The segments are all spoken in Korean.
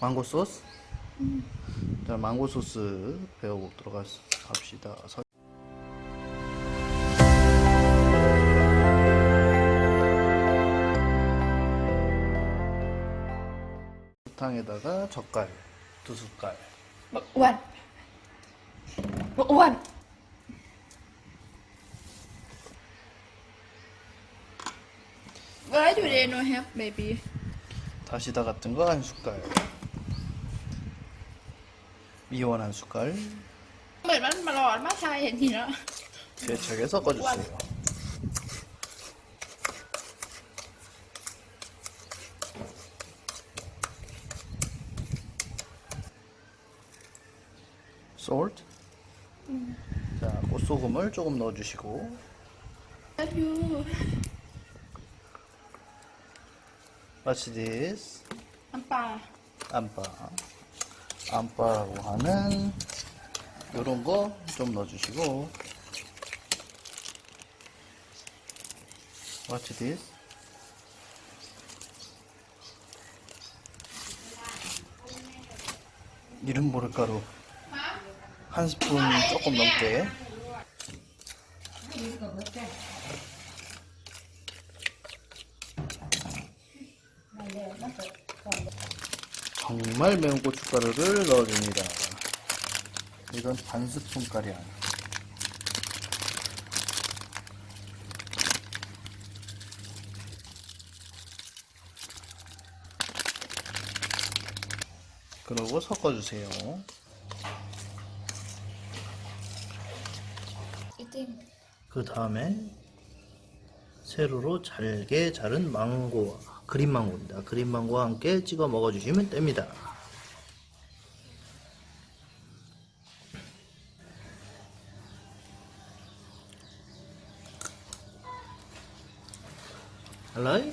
망고 소스? 음. 자, 망고 소스 배워보도록 합시다. 설탕에다가 젓갈 두 숟갈. 뭐, 원. 뭐, 원. Why do they not baby? 다시다 같은 거 한 숟갈. 미원 한 숟갈. 정말 맛만 세차게 섞어주세요. Salt? 음. 자 꽃소금을 조금 넣어주시고. 아유 What's this? 안빠 안빠 안빠라고 하는 요런 거 좀 넣어주시고 What's this? 이름 모를 가루 한 스푼 조금 넘게 정말 매운 고춧가루를 넣어줍니다. 이건 반 스푼가량. 그러고 섞어주세요. 그 다음에 세로로 잘게 자른 망고와 그린 망고입니다. 그린 망고와 함께 찍어 먹어주시면 됩니다. 알라이?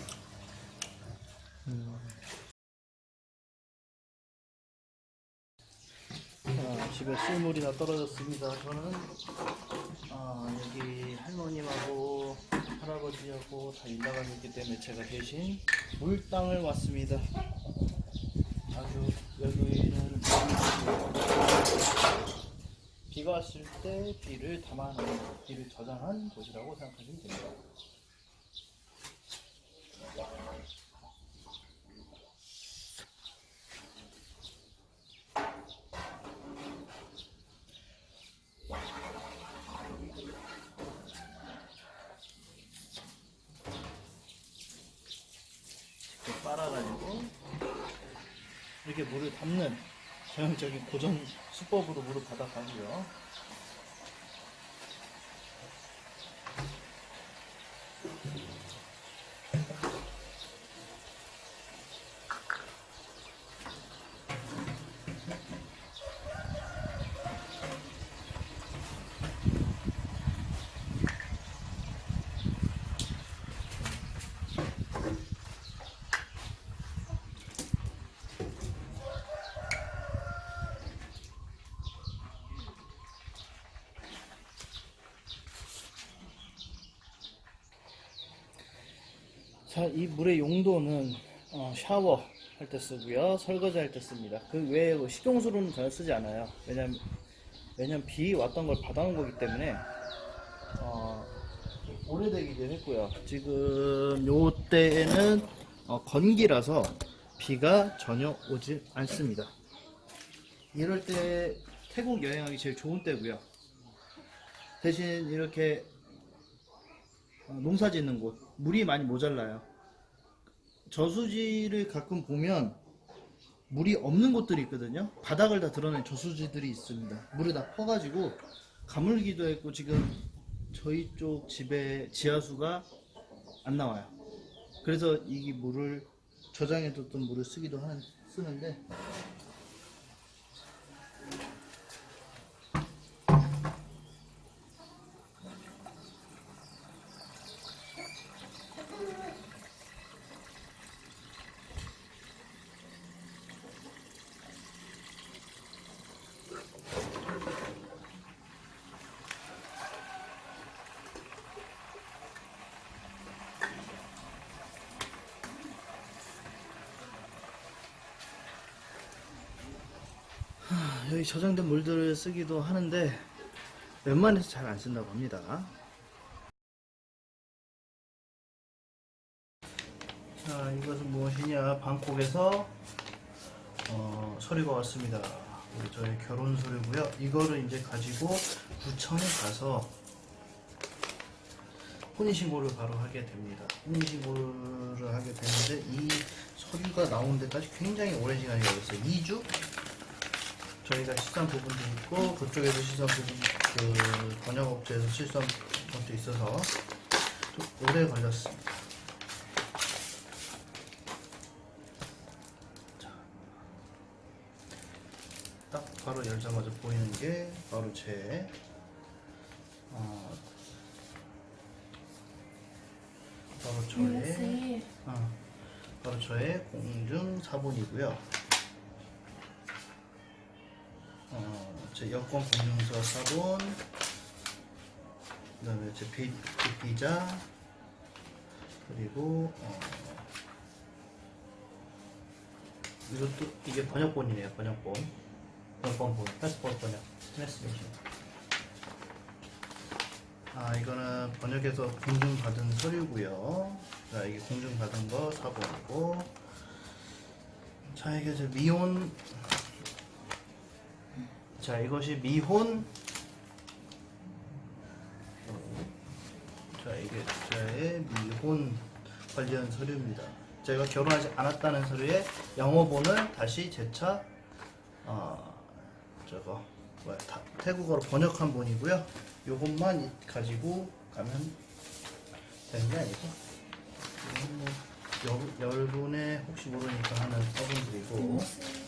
자, 집에 실물이 다 떨어졌습니다. 저는 아, 여기 할머님하고 할아버지하고 다 일나가 있기 때문에 제가 대신 물땅을 왔습니다. 아주 여기는 비가 왔을 때 비를 담아놓은 비를 저장한 곳이라고 생각하시면 됩니다. 직접 빨아가지고 이렇게 물을 담는 전형적인 고전 수법으로 물을 받아가고요. 자, 이 물의 용도는 어, 샤워 할 때 쓰고요, 설거지 할 때 씁니다. 그 외에 뭐 식용수로는 전혀 쓰지 않아요. 왜냐면 왜냐면 비 왔던 걸 받아온 거기 때문에 어, 오래되기도 했고요. 지금 요 때에는 어, 건기라서 비가 전혀 오지 않습니다. 이럴 때 태국 여행하기 제일 좋은 때고요. 대신 이렇게 어, 농사 짓는 곳 물이 많이 모자라요. 저수지를 가끔 보면 물이 없는 곳들이 있거든요. 바닥을 다 드러낸 저수지들이 있습니다. 물이 다 퍼가지고 가물기도 했고 지금 저희 쪽 집에 지하수가 안 나와요. 그래서 이 물을 저장해뒀던 물을 쓰기도 하는 쓰는데 여기 저장된 물들을 쓰기도 하는데 웬만해서 잘 안 쓴다고 합니다. 자, 이것은 무엇이냐? 방콕에서 어, 서류가 왔습니다. 우리 저희 결혼 서류고요. 이거를 이제 가지고 구청에 가서 혼인신고를 바로 하게 됩니다. 혼인신고를 하게 되는데 이 서류가 나오는 데까지 굉장히 오랜 시간이 걸렸어요. 2주? 저희가 시선 부분도 있고 그쪽에서 시선 부분 그 번역업체에서 실수한 것도 있어서 좀 오래 걸렸습니다. 자, 딱 바로 열자마자 보이는 게 바로 제 어, 바로 저의 쌤. 어, 바로 저의 공증 사본이고요. 어, 제 여권 공증서 사본, 그 다음에 제 비, 그 비자, 그리고 어, 이것도 이게 번역본이네요. 번역본, 번역본, 패스포트 번역, 트랜스레이션. 아 이거는 번역해서 공증받은 서류고요. 자 이게 공증받은 거 사본이고 자 이게 이제 미혼 자 이것이 미혼 자 이게 저의 미혼 관련 서류입니다. 제가 결혼하지 않았다는 서류에 영어본을 다시 재차 어 저거 뭐야 타- 태국어로 번역한 본이고요. 요것만 이- 가지고 가면 되는 게 아니고 여러분의 혹시 모르니까 하는 서본들이고 쌤.